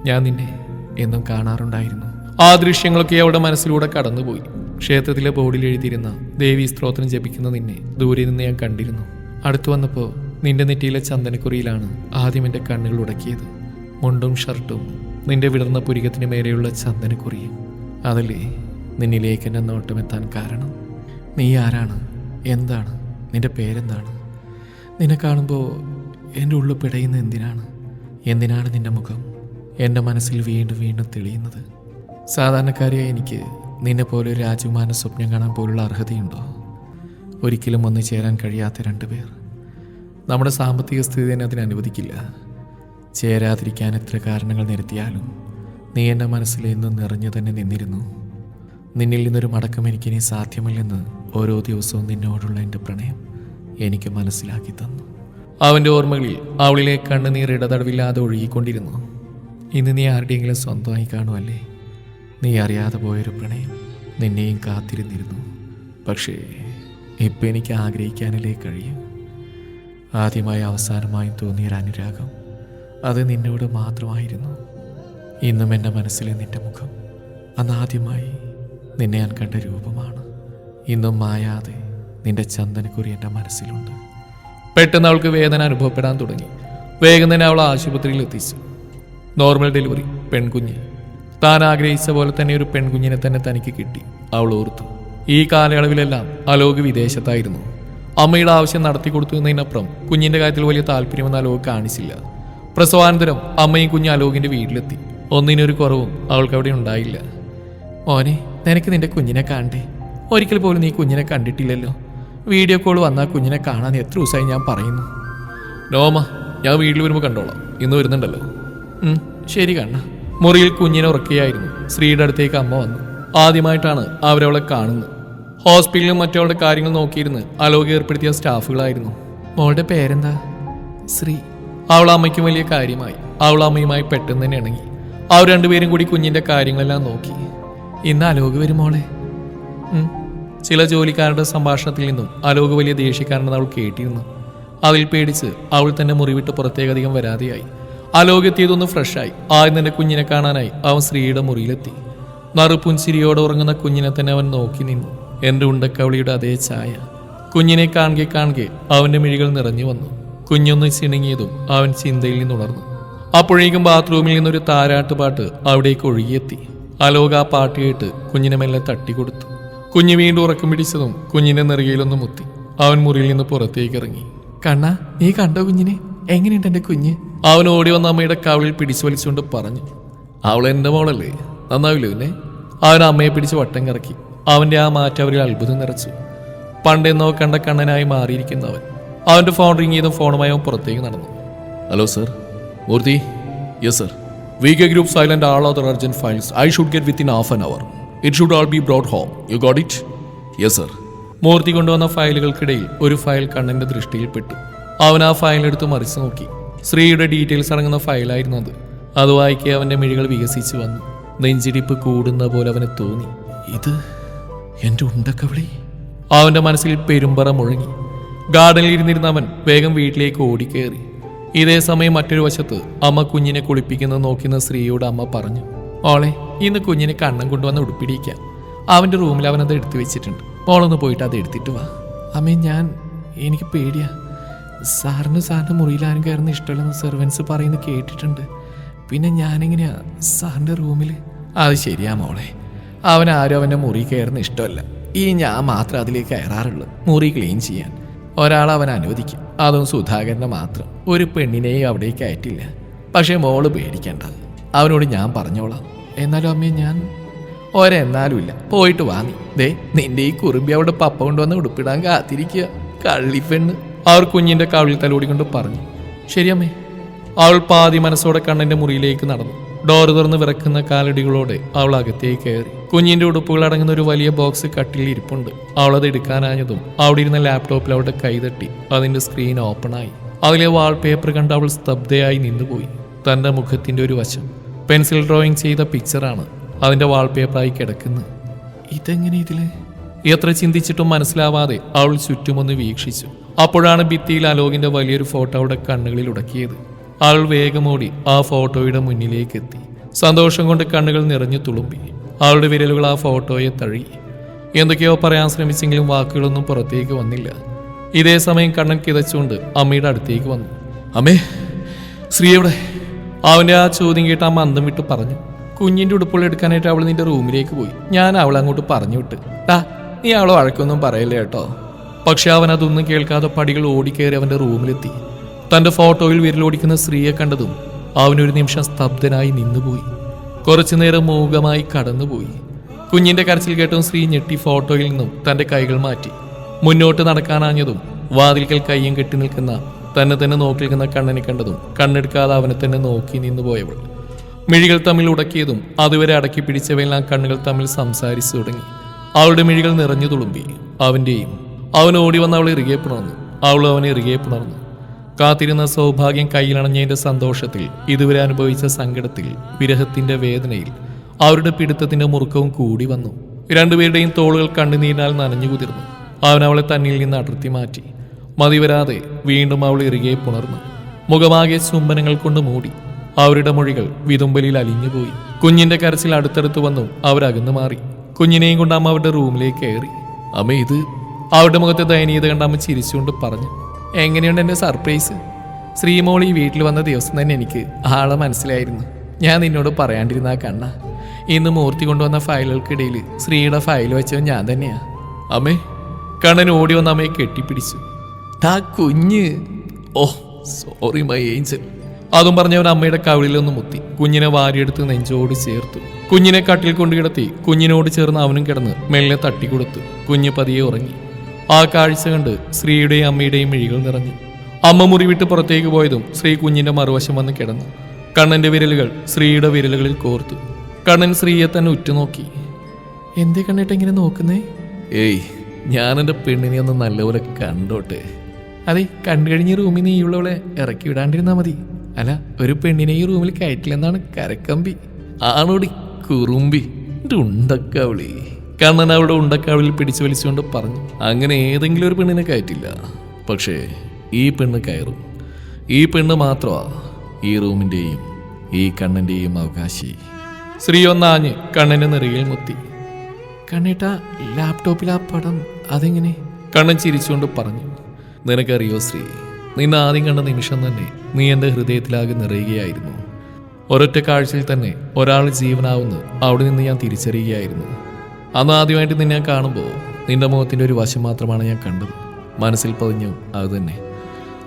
ഞാൻ നിന്നെ എന്നും കാണാറുണ്ടായിരുന്നു. ആ ദൃശ്യങ്ങളൊക്കെ അവളുടെ മനസ്സിലൂടെ കടന്നുപോയി. ക്ഷേത്രത്തിലെ ബോർഡിൽ എഴുതിയിരുന്ന ദേവി സ്ത്രോത്രം ജപിക്കുന്ന നിന്നെ ദൂരെ നിന്ന് ഞാൻ കണ്ടിരുന്നു. അടുത്തു വന്നപ്പോൾ നിന്റെ നെറ്റിയിലെ ചന്ദനക്കുറിയിലാണ് ആദ്യം എന്റെ കണ്ണുകൾ ഉടക്കിയത്. മുണ്ടും ഷർട്ടും നിന്റെ വിടർന്ന പുരികത്തിന് മേലെയുള്ള ചന്ദനക്കുറിയും. അതല്ലേ നിന്നിലേക്ക് എന്റെ നോട്ടമെത്താൻ കാരണം. നീ ആരാണ്? എന്താണ്? നിന്റെ പേരെന്താണ്? നിന്നെ കാണുമ്പോൾ എന്റെ ഉള്ളു പിടയുന്ന എന്തിനാണ്? എന്തിനാണ് നിന്റെ മുഖം? എന്റെ മനസ്സിൽ വീണ്ടും വീണ്ടും തെളിയുന്നത്? സാധാരണക്കാരിയായ എനിക്ക് നിന്നെ പോലെ ഒരു രാജകുമാരൻ സ്വപ്നം കാണാൻ പോലുള്ള അർഹതയുണ്ടോ? ഒരിക്കലും ഒന്ന് ചേരാൻ കഴിയാത്ത രണ്ടുപേർ നമ്മുടെ സാമ്പത്തിക സ്ഥിതി തന്നെ അതിന് അനുവദിക്കില്ല. ചേരാതിരിക്കാൻ എത്ര കാരണങ്ങൾ നിരത്തിയാലും നീ എന്റെ മനസ്സിൽ എന്നും നിറഞ്ഞു തന്നെ നിന്നിരുന്നു. നിന്നിൽ നിന്നൊരു മടക്കം എനിക്കിനി സാധ്യമല്ലെന്ന് ഓരോ ദിവസവും നിന്നോടുള്ള എന്റെ പ്രണയം എനിക്ക് മനസ്സിലാക്കി തന്നു. അവന്റെ ഓർമ്മകളിൽ അവളിലെ കണ്ണുനീർ ഇടതടവില്ലാതെ ഒഴുകിക്കൊണ്ടിരുന്നു. ഇന്ന് നീ ആരുടെയെങ്കിലും സ്വന്തമായി കാണുമല്ലേ നീ അറിയാതെ പോയൊരു പ്രണയം നിന്നെയും കാത്തിരുന്നിരുന്നു. പക്ഷേ ഇപ്പം എനിക്ക് ആഗ്രഹിക്കാനല്ലേ കഴിയും? ആദ്യമായി അവസാനമായും തോന്നിയൊരു അനുരാഗം അത് നിന്നോട് മാത്രമായിരുന്നു. ഇന്നും എന്റെ മനസ്സിലെ നിന്റെ മുഖം അന്നാദ്യമായി നിന്നെ ഞാൻ കണ്ട രൂപമാണ്. ഇന്നും മായാതെ നിന്റെ ചന്ദനക്കുറി എന്റെ മനസ്സിലുണ്ട്. പെട്ടെന്ന് അവൾക്ക് വേദന അനുഭവപ്പെടാൻ തുടങ്ങി. വേഗം തന്നെ അവൾ ആശുപത്രിയിൽ എത്തിച്ചു. നോർമൽ ഡെലിവറി പെൺകുഞ്ഞ്. താൻ ആഗ്രഹിച്ച പോലെ തന്നെ ഒരു പെൺകുഞ്ഞിനെ തന്നെ തനിക്ക് കിട്ടി. അവൾ ഓർത്തു. ഈ കാലയളവിലെല്ലാം അലോക് വിദേശത്തായിരുന്നു. അമ്മയുടെ ആവശ്യം നടത്തി കൊടുക്കുന്നതിനപ്പുറം കുഞ്ഞിന്റെ കാര്യത്തിൽ വലിയ താല്പര്യമൊന്നും അലോക് കാണിച്ചില്ല. പ്രസവാനന്തരം അമ്മയും കുഞ്ഞും അലോകിന്റെ വീട്ടിലെത്തി. ഒന്നിനൊരു കുറവും അവൾക്ക് അവിടെ ഉണ്ടായില്ല. ഓനെ നിനക്ക് നിന്റെ കുഞ്ഞിനെ കാണണ്ടേ? ഒരിക്കൽ പോലും നീ കുഞ്ഞിനെ കണ്ടിട്ടില്ലല്ലോ. വീഡിയോ കോൾ വന്നാൽ കുഞ്ഞിനെ കാണാൻ എത്ര ദിവസമായി ഞാൻ പറയുന്നു. നോമ ഞാൻ വീട്ടിൽ വരുമ്പോൾ കണ്ടോളാം. ഇന്ന് വരുന്നുണ്ടല്ലോ. ശരി കണ്ണ. മുറിയിൽ കുഞ്ഞിനെ ഉറക്കുകയായിരുന്നു ശ്രീയുടെ അടുത്തേക്ക് അമ്മ വന്നു. ആദ്യമായിട്ടാണ് അവരവളെ കാണുന്നത്. ഹോസ്പിറ്റലിലും മറ്റവളുടെ കാര്യങ്ങൾ നോക്കിയിരുന്ന് അലോക് ഏർപ്പെടുത്തിയ സ്റ്റാഫുകളായിരുന്നു. മോളുടെ പേരെന്താ? ശ്രീ. അവൾ അമ്മയ്ക്കും വലിയ കാര്യമായി. അവൾ അമ്മയുമായി പെട്ടെന്ന് തന്നെ ഇണങ്ങി. അവർ രണ്ടുപേരും കൂടി കുഞ്ഞിന്റെ കാര്യങ്ങളെല്ലാം നോക്കി. ഇന്ന് അലോക് വരും മോളെ? ചില ജോലിക്കാരുടെ സംഭാഷണത്തിൽ നിന്നും അലോക് വലിയ ദേഷ്യക്കാരനെന്ന് അവൾ കേട്ടിരുന്നു. അതിൽ പേടിച്ച് അവൾ തന്നെ മുറിവിട്ട് പുറത്തേക്കധികം വരാതെയായി. അലോക് എത്തിയതൊന്ന് ഫ്രഷായി? ആദ്യം തന്നെ കുഞ്ഞിനെ കാണാനായി അവൻ ശ്രീയുടെ മുറിയിലെത്തി. നറുപുഞ്ചിരിയോടെ ഉറങ്ങുന്ന കുഞ്ഞിനെ തന്നെ അവൻ നോക്കി നിന്നു. എന്റെ ഉണ്ടക്കവളിയുടെ അതേ ചായ കുഞ്ഞിനെ കാണുകെ കാണുകെ അവന്റെ മിഴികൾ നിറഞ്ഞു വന്നു. കുഞ്ഞൊന്ന് ചിണുങ്ങിയതും അവൻ ചിന്തയിൽ നിന്നുണർന്നു. അപ്പോഴേക്കും ബാത്റൂമിൽ നിന്നൊരു താരാട്ടുപാട്ട് അവിടേക്ക് ഒഴുകിയെത്തി. അലോക ആ പാട്ട് കേട്ട് കുഞ്ഞിനെ മെല്ലെ തട്ടിക്കൊടുത്തു. കുഞ്ഞ് വീണ്ടും ഉറക്കം പിടിച്ചതും കുഞ്ഞിനെ നെറുകയിലൊന്ന് മുത്തി. അവൻ മുറിയിൽ നിന്ന് പുറത്തേക്ക് ഇറങ്ങി. കണ്ണ നീ കണ്ടോ കുഞ്ഞിനെ? എങ്ങനെയുണ്ട് എന്റെ കുഞ്ഞ്? അവൻ ഓടി വന്ന അമ്മയുടെ കവിളിൽ പിടിച്ചു വലിച്ചുകൊണ്ട് പറഞ്ഞു അവൾ എന്റെ മോളല്ലേ? നന്നാവില്ലേ പിന്നെ അവൻ അമ്മയെ പിടിച്ച് വട്ടം കറക്കി. അവന്റെ ആ മാറ്റം അവരിൽ അത്ഭുതം നിറച്ചു. പണ്ടെന്നോ കണ്ട കണ്ണനായി മാറിയിരിക്കുന്നവൻ അവന്റെ ഫോൺ റിങ് ചെയ്തും ഫോണുമായി അവൻ പുറത്തേക്ക് നടന്നു. Hello sir. Murthy. Yes sir. V K group silent all other urgent files. I should get within half an hour. It should all be brought home. You got it? Yes sir. Murthy കൊണ്ടുവന്ന ഫയലുകൾക്കിടയിൽ ഒരു ഫയൽ കണ്ണന്റെ ദൃഷ്ടിയിൽപ്പെട്ടു അവൻ ആ ഫയലെടുത്ത് മറിച്ചു നോക്കി. ശ്രീയുടെ ഡീറ്റെയിൽസ് അടങ്ങുന്ന ഫയലായിരുന്നു അത്. അത് വായിക്കെ അവന്റെ മിഴികൾ വികസിച്ചു വന്നു. നെഞ്ചിടിപ്പ് കൂടുന്ന പോലെ അവന് തോന്നി. ഇത് എന്റെ ഉണ്ടക്കവിളി? അവന്റെ മനസ്സിൽ പെരുമ്പറ മുഴങ്ങി. ഗാർഡനിൽ ഇരുന്നിരുന്ന അവൻ വേഗം വീട്ടിലേക്ക് ഓടിക്കേറി. ഇതേ സമയം മറ്റൊരു വശത്ത് അമ്മ കുഞ്ഞിനെ കുളിപ്പിക്കുന്നത് നോക്കുന്ന സ്ത്രീയോട് അമ്മ പറഞ്ഞു ഓളെ ഇന്ന് കുഞ്ഞിനെ കണ്ണം കൊണ്ടുവന്ന് ഉടുപ്പിടിക്കാം. അവന്റെ റൂമിൽ അവനത് എടുത്തു വെച്ചിട്ടുണ്ട്. മോളൊന്ന് പോയിട്ട് അത് എടുത്തിട്ട് വാ. അമ്മേ ഞാൻ എനിക്ക് പേടിയാ. സാറിന് സാറിന്റെ മുറിയിൽ ആരും കയറുന്ന ഇഷ്ടമല്ലെന്ന് സെർവൻസ് പറയുന്നത് കേട്ടിട്ടുണ്ട്. പിന്നെ ഞാനെങ്ങനെയാ സാറിന്റെ റൂമിൽ അത് ശരിയാ മോളെ. അവൻ ആരും അവന്റെ മുറി കയറുന്ന ഇഷ്ടമല്ല. ഈ ഞാൻ മാത്രം അതിലേക്ക് കയറാറുള്ളൂ മുറി ക്ലീൻ ചെയ്യാൻ. ഒരാൾ അവൻ അനുവദിക്കും. അതും സുധാകരനെ മാത്രം. ഒരു പെണ്ണിനെയും അവിടേക്ക് കയറ്റില്ല പക്ഷേ മോൾ പേടിക്കേണ്ട അവനോട് ഞാൻ പറഞ്ഞോളാം. എന്നാലും അമ്മയെ ഞാൻ ഒരെന്നാലും ഇല്ല. പോയിട്ട് വാ നീ. ദേ നിന്റെ ഈ കുറുമ്പി അവിടെ പപ്പ കൊണ്ടുവന്ന് ഉടുപ്പിടാൻ കാത്തിരിക്കുക. കള്ളിപ്പെണ്ണ്. അവർ കുഞ്ഞിന്റെ കാവിൽ തലോടിക്കൊണ്ട് പറഞ്ഞു ശരിയമ്മേ അവൾ പാതി മനസ്സോടെ കണ്ണന്റെ മുറിയിലേക്ക് നടന്നു. ഡോർ തുറന്ന് വിറക്കുന്ന കാലടികളോടെ അവൾ അകത്തേക്ക് കയറി. കുഞ്ഞിന്റെ ഉടുപ്പുകൾ അടങ്ങുന്ന ഒരു വലിയ ബോക്സ് കട്ടിൽ ഇരിപ്പുണ്ട്. അവളത് എടുക്കാനായതും അവിടെ ഇരുന്ന ലാപ്ടോപ്പിൽ അവളുടെ കൈതട്ടി അതിന്റെ സ്ക്രീൻ ഓപ്പണായി അതിലെ വാൾപേപ്പർ കണ്ട് അവൾ സ്തബ്ധയായി നിന്നുപോയി. തന്റെ മുഖത്തിന്റെ ഒരു വശം. പെൻസിൽ ഡ്രോയിങ് ചെയ്ത പിക്ചറാണ് അതിന്റെ വാൾപേപ്പറായി കിടക്കുന്നത്. ഇതെങ്ങനെ ഇതിൽ? എത്ര ചിന്തിച്ചിട്ടും മനസ്സിലാവാതെ അവൾ ചുറ്റുമൊന്ന് വീക്ഷിച്ചു. അപ്പോഴാണ് ഭിത്തിയിൽ അലോകിന്റെ വലിയൊരു ഫോട്ടോ അവിടെ കണ്ണുകളിൽ ഉടക്കിയത്. അവൾ വേഗമോടി ആ ഫോട്ടോയുടെ മുന്നിലേക്ക് എത്തി സന്തോഷം കൊണ്ട് കണ്ണുകൾ നിറഞ്ഞു തുളുമ്പി. അവളുടെ വിരലുകൾ ആ ഫോട്ടോയെ തഴി എന്തൊക്കെയോ പറയാൻ ശ്രമിച്ചെങ്കിലും വാക്കുകളൊന്നും പുറത്തേക്ക് വന്നില്ല. ഇതേ സമയം കണ്ണൻ കിതച്ചുകൊണ്ട് അമ്മയുടെ അടുത്തേക്ക് വന്നു. അമ്മേ ശ്രീ എവിടെ? അവന്റെ ആ ചോദ്യം കേട്ട് ആ മന്ദം വിട്ട് പറഞ്ഞു. കുഞ്ഞിന്റെ ഉടുപ്പുള്ള എടുക്കാനായിട്ട് അവൾ നിന്റെ റൂമിലേക്ക് പോയി. ഞാൻ അവളെ അങ്ങോട്ട് പറഞ്ഞു വിട്ട്. ആ നീ അവളെ വഴക്കൊന്നും പറയല്ലേ കേട്ടോ? പക്ഷെ അവൻ അതൊന്നും കേൾക്കാതെ പടികൾ ഓടിക്കയറി അവന്റെ റൂമിലെത്തി. തന്റെ ഫോട്ടോയിൽ വിരലോടിക്കുന്ന സ്ത്രീയെ കണ്ടതും അവനൊരു നിമിഷം സ്തബ്ധനായി നിന്നുപോയി. കുറച്ചു നേരം മൂകമായി കടന്നുപോയി. കുഞ്ഞിന്റെ കരച്ചിൽ കേട്ടും സ്ത്രീ ഞെട്ടി ഫോട്ടോയിൽ നിന്നും തന്റെ കൈകൾ മാറ്റി. മുന്നോട്ട് നടക്കാനാഞ്ഞതും വാതിൽക്കൽ കയ്യും കെട്ടി നിൽക്കുന്ന തന്നെ തന്നെ നോക്കി നിൽക്കുന്ന കണ്ണനെ കണ്ടതും കണ്ണെടുക്കാതെ അവനെ തന്നെ നോക്കി നിന്നു പോയവൾ മിഴികൾ തമ്മിൽ ഉടക്കിയതും അതുവരെ അടക്കി പിടിച്ചവയെല്ലാം കണ്ണുകൾ തമ്മിൽ സംസാരിച്ചു തുടങ്ങി. അവളുടെ മിഴികൾ നിറഞ്ഞു തുളുമ്പി. അവന്റെയും അവൻ ഓടി വന്ന് അവളെ ഇറുകെ പുണർന്നു. അവൾ അവനെ ഇറുകെ പുണർന്നു. കാത്തിരുന്ന സൗഭാഗ്യം കയ്യിലണഞ്ഞതിന്റെ സന്തോഷത്തിൽ ഇതുവരെ അനുഭവിച്ച സങ്കടത്തിൽ വിരഹത്തിന്റെ വേദനയിൽ അവരുടെ പിടുത്തത്തിന്റെ മുറുക്കവും കൂടി വന്നു. രണ്ടുപേരുടെയും തോളുകൾ കണ്ണുനീരിനാൽ നനഞ്ഞു കുതിർന്നു. അവൻ അവളെ തന്നിൽ നിന്ന് അടർത്തി മാറ്റി. മതിവരാതെ വീണ്ടും അവൾ ഇറുകെ പുണർന്നു. മുഖമാകെ ചുംബനങ്ങൾ കൊണ്ട് മൂടി. അവരുടെ മൊഴികൾ വിതുമ്പലിൽ അലിഞ്ഞുപോയി കുഞ്ഞിന്റെ കരച്ചിൽ അടുത്തടുത്ത് വന്നു. അവരകന്നു മാറി. കുഞ്ഞിനെയും കൊണ്ട് അമ്മ അവരുടെ റൂമിലേക്ക് കയറി. അമ്മ ഇത് അവരുടെ മുഖത്തെ ദയനീയത കണ്ട് അമ്മ ചിരിച്ചുകൊണ്ട് പറഞ്ഞു എങ്ങനെയുണ്ട് എന്റെ സർപ്രൈസ്? ശ്രീമോൾ ഈ വീട്ടിൽ വന്ന ദിവസം തന്നെ എനിക്ക് ആളെ മനസ്സിലായിരുന്നു. ഞാൻ നിന്നോട് പറയാണ്ടിരുന്ന ആ കണ്ണ. ഇന്ന് മൂർത്തി കൊണ്ടുവന്ന ഫയലുകൾക്കിടയിൽ ശ്രീയുടെ ഫയൽ വെച്ചവൻ ഞാൻ തന്നെയാ. അമ്മേ കണ്ണൻ ഓടി വന്ന അമ്മയെ കെട്ടിപ്പിടിച്ചു. താ കുഞ്ഞ്. ഓ സോറി മൈ ഏഞ്ചൽ അതും പറഞ്ഞവൻ അമ്മയുടെ കവിളിലൊന്ന് മുത്തി. കുഞ്ഞിനെ വാരിയെടുത്ത് നെഞ്ചോട് ചേർത്തു. കുഞ്ഞിനെ കട്ടിൽ കൊണ്ട് കിടത്തി കുഞ്ഞിനോട് ചേർന്ന് അവനും കിടന്ന് മെല്ലെ തട്ടിക്കൊടുത്തു. കുഞ്ഞ് പതിയെ ഉറങ്ങി. ആ കാഴ്ച കണ്ട് ശ്രീയുടെയും അമ്മയുടെയും മിഴികൾ നിറഞ്ഞു. അമ്മ മുറിവിട്ട് പുറത്തേക്ക് പോയതും ശ്രീ കുഞ്ഞിന്റെ മറുവശം വന്ന് കിടന്നു. കണ്ണന്റെ വിരലുകൾ ശ്രീയുടെ വിരലുകളിൽ കോർത്തു. കണ്ണൻ ശ്രീയെ തന്നെ ഉറ്റുനോക്കി. എന്തേ കണ്ടിട്ട് ഇങ്ങനെ നോക്കുന്നേ? ഏയ് ഞാൻ എന്റെ പെണ്ണിനെ ഒന്ന് നല്ലപോലെ കണ്ടോട്ടെ. അതെ കണ്ടു കഴിഞ്ഞ റൂമിൽ നീ ഉള്ളവളെ ഇറക്കി വിടാണ്ടിരുന്നാ മതി. അല്ല ഒരു പെണ്ണിനെ ഈ റൂമിൽ കയറ്റില്ലെന്നാണ് കരക്കമ്പി. ആണോടി കുറുമ്പി. ഉണ്ടൊക്കെ ഉണ്ടക്കവളി കണ്ണൻ അവിടെ ഉണ്ടക്കാവിൽ പിടിച്ചു വലിച്ചുകൊണ്ട് പറഞ്ഞു അങ്ങനെ ഏതെങ്കിലും ഒരു പെണ്ണിനെ കയറ്റില്ല. പക്ഷേ ഈ പെണ്ണ് കയറും. ഈ പെണ്ണ് മാത്രമാണ് ഈ റൂമിന്റെയും ഈ കണ്ണന്റെയും അവകാശി. ശ്രീ ഒന്നാഞ്ഞ് കണ്ണന് നിറയിൽ മുത്തി. കണ്ണേട്ട ലാപ്ടോപ്പിൽ ആ പടം. അതെങ്ങനെ? കണ്ണൻ ചിരിച്ചുകൊണ്ട് പറഞ്ഞു. നിനക്കറിയോ ശ്രീ നിന്നെ ആദ്യം കണ്ട നിമിഷം തന്നെ നീ എന്റെ ഹൃദയത്തിലാകെ നിറയുകയായിരുന്നു. ഒരൊറ്റ കാഴ്ചയിൽ തന്നെ ഒരാൾ ജീവനാവുന്നു അവിടെ നിന്ന് ഞാൻ തിരിച്ചറിയുകയായിരുന്നു. അന്ന് ആദ്യമായിട്ട് നിന്നെ കാണുമ്പോൾ നിന്റെ മുഖത്തിന്റെ ഒരു വശം മാത്രമാണ് ഞാൻ കണ്ടത്. മനസ്സിൽ പതിഞ്ഞു അത് തന്നെ.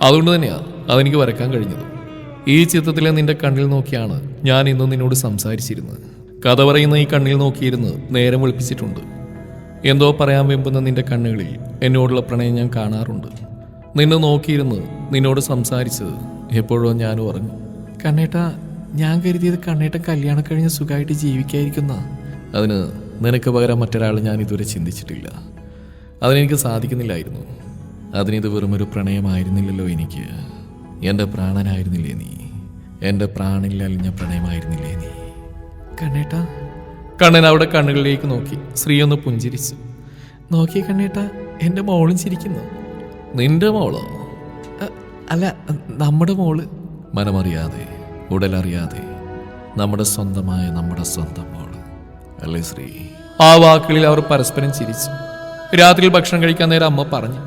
അതുകൊണ്ട് തന്നെയാണ് അതെനിക്ക് വരക്കാൻ കഴിഞ്ഞത്. ഈ ചിത്രത്തിലെ നിന്റെ കണ്ണിൽ നോക്കിയാണ് ഞാൻ ഇന്ന് നിന്നോട് സംസാരിച്ചിരുന്നത്. കഥ പറയുന്ന ഈ കണ്ണിൽ നോക്കിയിരുന്ന് നേരം വിളിപ്പിച്ചിട്ടുണ്ട്. എന്തോ പറയാൻ വെമ്പുന്ന നിന്റെ കണ്ണുകളിൽ എന്നോടുള്ള പ്രണയം ഞാൻ കാണാറുണ്ട്. നിന്നെ നോക്കിയിരുന്ന് നിന്നോട് സംസാരിച്ചത് എപ്പോഴോ ഞാൻ ഉറങ്ങും. കണ്ണേട്ട ഞാൻ കരുതിയത് കണ്ണേട്ടൻ കല്യാണം കഴിഞ്ഞ് സുഖമായിട്ട് ജീവിക്കായിരിക്കുന്ന അതിന് നിനക്ക് പകരം മറ്റൊരാൾ ഞാൻ ഇതുവരെ ചിന്തിച്ചിട്ടില്ല. അതിനെനിക്ക് സാധിക്കുന്നില്ലായിരുന്നു. അതിനിത് വെറുമൊരു പ്രണയമായിരുന്നില്ലല്ലോ എനിക്ക്. എന്റെ പ്രാണനായിരുന്നില്ലേ നീ? എന്റെ പ്രാണിൽ അലിഞ്ഞ പ്രണയമായിരുന്നില്ലേ നീ? കണ്ണേട്ടാ. കണ്ണൻ അവിടെ കണ്ണുകളിലേക്ക് നോക്കി. ശ്രീ ഒന്ന് പുഞ്ചിരിച്ചു. നോക്കി കണ്ണേട്ട എന്റെ മോളും ചിരിക്കുന്നു. നിന്റെ മോളോ? അല്ല നമ്മുടെ മോൾ. മനമറിയാതെ ഉടലറിയാതെ നമ്മുടെ സ്വന്തമായ നമ്മുടെ സ്വന്തം മോൾ അല്ലേ ശ്രീ? ആ വാക്കുകളിൽ അവർ പരസ്പരം ചിരിച്ചു. രാത്രിയിൽ ഭക്ഷണം കഴിക്കാൻ നേരം അമ്മ പറഞ്ഞു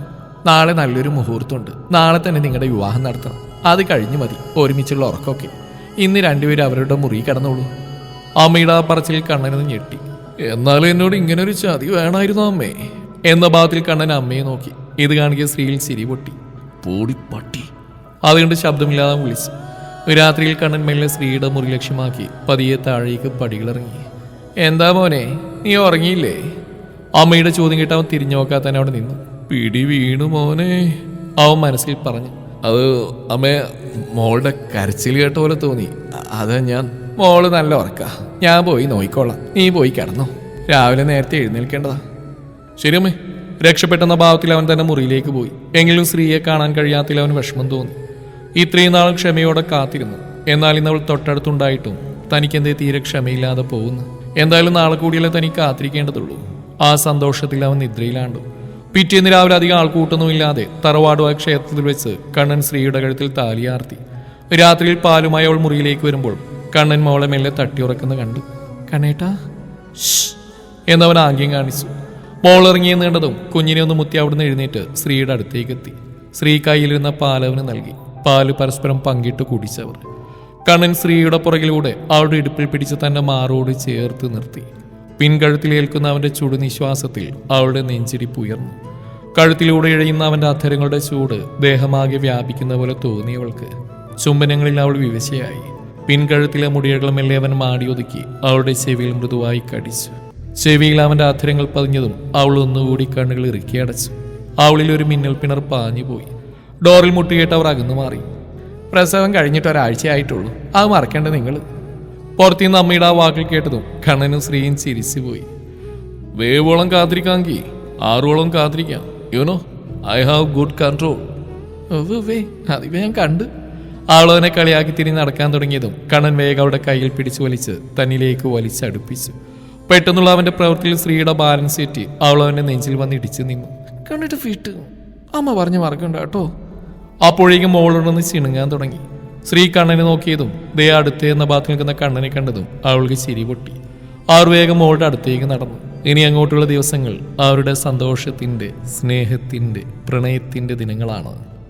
നാളെ നല്ലൊരു മുഹൂർത്തമുണ്ട്. നാളെ തന്നെ നിങ്ങളുടെ വിവാഹം നടത്തണം. അത് കഴിഞ്ഞു മതി. ഒരുമിച്ചുള്ള ഉറക്കമൊക്കെ. ഇന്ന് രണ്ടുപേരും അവരുടെ മുറി കടന്നോളൂ. അമ്മയുടെ ആ പറച്ചിൽ കണ്ണനെന്ന് ഞെട്ടി. എന്നാൽ എന്നോട് ഇങ്ങനെ ഒരു ചതി വേണമായിരുന്നു അമ്മേ. എന്ന ഭാഗത്തിൽ കണ്ണൻ അമ്മയെ നോക്കി. ഇത് കാണിക്കുക സ്ത്രീയിൽ ചിരി പൊട്ടി. പൂടി പട്ടി. അതുകൊണ്ട് ശബ്ദമില്ലാതെ വിളിച്ചു. രാത്രിയിൽ കണ്ണൻ മെല്ലെ സ്ത്രീയുടെ മുറി ലക്ഷ്യമാക്കി പതിയെ താഴേക്ക് പടികളിറങ്ങി. എന്താ മോനെ? നീ ഉറങ്ങിയില്ലേ? അമ്മയുടെ ചോദ്യം കേട്ട് അവൻ തിരിഞ്ഞു നോക്കാതെ തന്നെ അവിടെ നിന്നു. പിടി വീണു മോനെ അവൻ മനസ്സിൽ പറഞ്ഞു. അത് അമ്മേ മോളുടെ കരച്ചിൽ കേട്ട പോലെ തോന്നി. അത് ഞാൻ. മോൾ നല്ല ഉറക്ക. ഞാൻ പോയി നോയിക്കോളാം. നീ പോയി കിടന്നു. രാവിലെ നേരത്തെ എഴുന്നേൽക്കേണ്ടതാ. ശരി അമ്മേ. രക്ഷപ്പെട്ടെന്ന ഭാവത്തിൽ അവൻ തന്നെ മുറിയിലേക്ക് പോയി. എങ്കിലും സ്ത്രീയെ കാണാൻ കഴിയാത്തിൽ അവൻ വിഷമം തോന്നി. ഇത്രയും നാൾ ക്ഷമയോടെ കാത്തിരുന്നു. എന്നാൽ ഇന്ന് അവൾ തൊട്ടടുത്തുണ്ടായിട്ടും തനിക്കെന്തേ തീരെ ക്ഷമയില്ലാതെ പോകുന്നു. എന്തായാലും നാളെ കൂടിയല്ലേ തനിക്ക് കാത്തിരിക്കേണ്ടതുള്ളൂ. ആ സന്തോഷത്തിൽ അവൻ നിദ്രയിലാണ്ടു. പിറ്റേന്ന് രാവിലെ അധികം ആൾക്കൂട്ടൊന്നുമില്ലാതെ തറവാടുവ ക്ഷേത്രത്തിൽ വെച്ച് കണ്ണൻ ശ്രീയുടെ കഴുത്തിൽ താലിയാർത്തി രാത്രിയിൽ പാലുമായി അവൾ മുറിയിലേക്ക് വരുമ്പോൾ കണ്ണൻ മോളെ മെല്ലെ തട്ടിയുറക്കുന്ന കണ്ടു. കണ്ണേട്ടാ. എന്നവൻ ആംഗ്യം കാണിച്ചു. മോൾ ഇറങ്ങിയെന്ന് കണ്ടതും കുഞ്ഞിനെ ഒന്ന് മുത്തി അവിടുന്ന് എഴുന്നേറ്റ് ശ്രീയുടെ അടുത്തേക്ക് എത്തി. സ്ത്രീ കയ്യിലിരുന്ന പാലവന് നൽകി. പാൽ പരസ്പരം പങ്കിട്ട് കുടിച്ചവർ. കണ്ണൻ സ്ത്രീയുടെ പുറകിലൂടെ അവളുടെ ഇടുപ്പിൽ പിടിച്ച് തന്റെ മാറോട് ചേർത്ത് നിർത്തി. പിൻകഴുത്തിലേൽക്കുന്ന അവന്റെ ചുടുനിശ്വാസത്തിൽ അവളുടെ നെഞ്ചിടിപ്പ് ഉയർന്നു. കഴുത്തിലൂടെ ഇഴയുന്ന അവന്റെ അധരങ്ങളുടെ ചൂട് ദേഹമാകെ വ്യാപിക്കുന്ന പോലെ തോന്നിയവൾക്ക് ചുംബനങ്ങളിൽ അവൾ വിവശയായി. പിൻകഴുത്തിലെ മെല്ലെ അവൻ മാടിയൊതുക്കി അവളുടെ ചെവിയിൽ മൃദുവായി കടിച്ചു. ചെവിയിൽ അവന്റെ അധരങ്ങൾ പതിഞ്ഞതും അവൾ ഒന്നുകൂടി കണ്ണുകൾ ഇറുക്കി അടച്ചു. അവളിൽ ഒരു മിന്നൽ പിണർ പാഞ്ഞുപോയി. ഡോറിൽ മുട്ടുകേട്ട് അവർ അകന്നു മാറി. പ്രസവം കഴിഞ്ഞിട്ട് ഒരാഴ്ചയായിട്ടുള്ളൂ. അത് മറക്കേണ്ട നിങ്ങൾ പുറത്തുനിന്ന് അമ്മയുടെ ആ വാക്കിൽ കേട്ടതും കണ്ണനും ശ്രീയും ചിരിച്ചുപോയി. വേവോളം കാത്തിരിക്കാമെങ്കിൽ ആറോളം കാത്തിരിക്കാം. You know I have good control അതിപ്പോ ഞാൻ കണ്ട്. അവളവനെ കളിയാക്കി തിരി നടക്കാൻ തുടങ്ങിയതും കണ്ണൻ വേഗം അവളുടെ കയ്യിൽ പിടിച്ചു വലിച്ച് തന്നിലേക്ക് വലിച്ചടുപ്പിച്ചു. പെട്ടെന്നുള്ള അവന്റെ പ്രവൃത്തിയിൽ സ്ത്രീയുടെ ബാലൻസ് തെറ്റി അവൾ അവന്റെ നെഞ്ചിൽ വന്ന് ഇടിച്ചു നിന്നു. കണ്ടിട്ട് ഫിറ്റ് അമ്മ പറഞ്ഞു മറക്കണ്ട കേട്ടോ. അപ്പോഴേക്കും മോളോടൊന്ന് ചിണുങ്ങാൻ തുടങ്ങി. ശ്രീ കണ്ണനെ നോക്കിയതും ദേ അടുത്ത് എന്ന ഭാഗത്ത് നിൽക്കുന്ന കണ്ണനെ കണ്ടതും അവൾക്ക് ചിരി പൊട്ടി. അവർ വേഗം മോളുടെ അടുത്തേക്ക് നടന്നു. ഇനി അങ്ങോട്ടുള്ള ദിവസങ്ങൾ അവരുടെ സന്തോഷത്തിന്റെ സ്നേഹത്തിന്റെ പ്രണയത്തിന്റെ ദിനങ്ങളാണ്.